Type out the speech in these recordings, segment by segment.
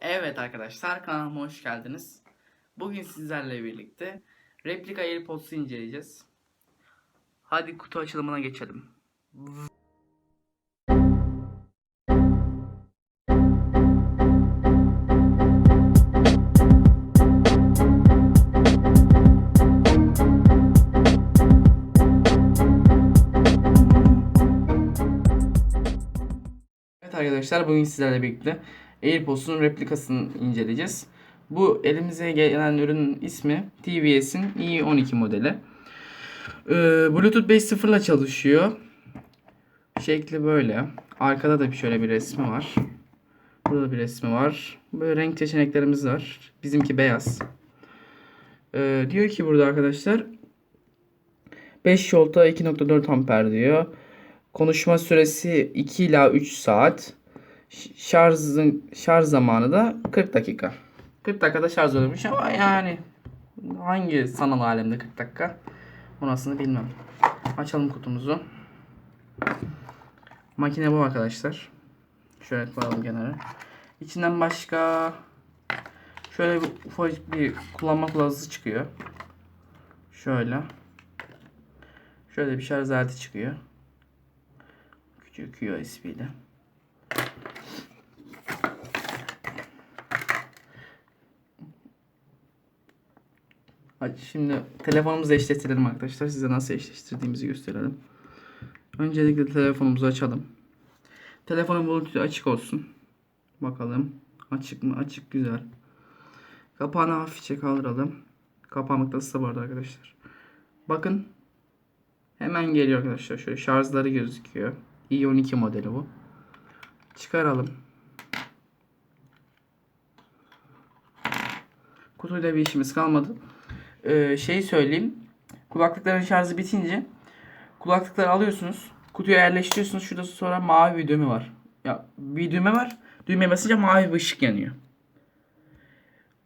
Evet arkadaşlar kanalıma hoş geldiniz. Bugün sizlerle birlikte replika AirPods'u inceleyeceğiz. Hadi kutu açılımına geçelim. Evet arkadaşlar bugün sizlerle birlikte AirPods'un replikasını inceleyeceğiz. Bu elimize gelen ürünün ismi TVS'in i12 modeli. Ee, Bluetooth 5.0 ile çalışıyor. Şekli böyle. Arkada da şöyle bir resmi var. Burada bir resmi var. Böyle renk seçeneklerimiz var. Bizimki beyaz. Ee, diyor ki burada arkadaşlar 5 volta 2.4 amper diyor. Konuşma süresi 2 ila 3 saat. Şarjın şarj zamanı da 40 dakika. 40 dakikada şarj oluyormuş ama yani hangi sanal alemde 40 dakika? Orasını bilmem. Açalım kutumuzu. Makine bu arkadaşlar. Şöyle koyalım kenara. İçinden başka şöyle bir ufacık bir kullanma kılavuzu çıkıyor. Şöyle. Şöyle bir şarj aleti çıkıyor. Küçük USB ile. Şimdi telefonumuzu eşleştirelim arkadaşlar. Size nasıl eşleştirdiğimizi gösterelim. Öncelikle telefonumuzu açalım. Telefonun bluetooth açık olsun. Bakalım. Açık mı? Açık güzel. Kapağını hafifçe kaldıralım. Kapağı mıknatısı bu arada arkadaşlar. Bakın. Hemen geliyor arkadaşlar. Şöyle şarjları gözüküyor. i12 modeli bu. Çıkaralım. Kutuyla bir işimiz kalmadı. Ee, şey söyleyeyim. Kulaklıkların şarjı bitince kulaklıkları alıyorsunuz. Kutuya yerleştiriyorsunuz. Şurada sonra mavi bir düğme var. Ya bir düğme var. Düğmeye basınca mavi bir ışık yanıyor.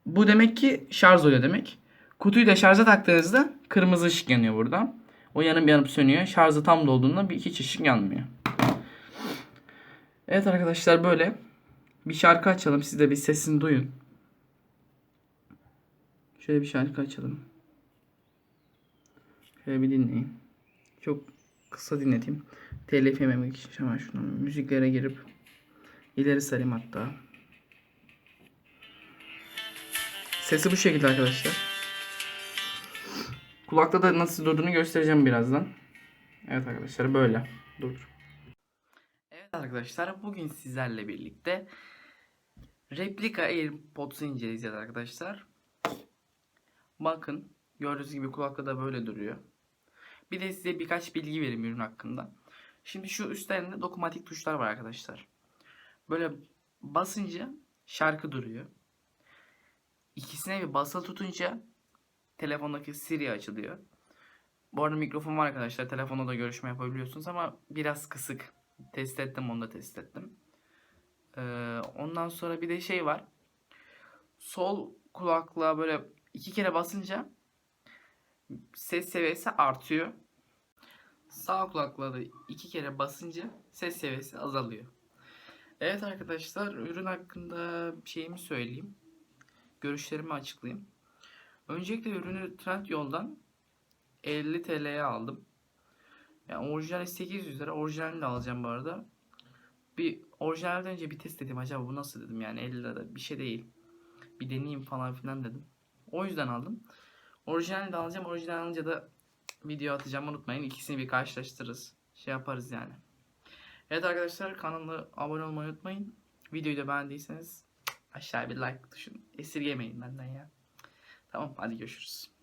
Bu demek ki şarj oluyor demek. Kutuyu da şarja taktığınızda kırmızı ışık yanıyor burada. O yanıp yanıp sönüyor. Şarjı tam dolduğunda bir hiç ışık yanmıyor. Evet arkadaşlar böyle. Bir şarkı açalım. Siz de bir sesini duyun. Şöyle bir şarkı açalım. Şöyle bir dinleyin. Çok kısa dinleteyim. Telif yememek için hemen şunu müziklere girip ileri sarayım hatta. Sesi bu şekilde arkadaşlar. Kulakta da nasıl durduğunu göstereceğim birazdan. Evet arkadaşlar böyle. Dur. Evet arkadaşlar bugün sizlerle birlikte replika AirPods'u inceleyeceğiz arkadaşlar. Bakın gördüğünüz gibi kulakta da böyle duruyor. Bir de size birkaç bilgi vereyim ürün hakkında. Şimdi şu üstlerinde dokunmatik tuşlar var arkadaşlar. Böyle basınca şarkı duruyor. İkisine bir basılı tutunca telefondaki Siri açılıyor. Bu arada mikrofon var arkadaşlar. Telefonda da görüşme yapabiliyorsunuz ama biraz kısık. Test ettim onu da test ettim. Ee, ondan sonra bir de şey var. Sol kulaklığa böyle iki kere basınca ses seviyesi artıyor. Sağ kulaklığa da iki kere basınca ses seviyesi azalıyor. Evet arkadaşlar ürün hakkında şeyimi söyleyeyim. Görüşlerimi açıklayayım. Öncelikle ürünü Trendyol'dan 50 TL'ye aldım. Yani orijinali 800 lira. Orijinalini de alacağım bu arada. Bir orijinalden önce bir test dedim. Acaba bu nasıl dedim yani 50 lira bir şey değil. Bir deneyeyim falan filan dedim. O yüzden aldım. Orijinalini de alacağım. Orijinal alınca da video atacağım unutmayın. İkisini bir karşılaştırırız. Şey yaparız yani. Evet arkadaşlar kanala abone olmayı unutmayın. Videoyu da beğendiyseniz aşağıya bir like tuşunu esirgemeyin benden ya. Tamam hadi görüşürüz.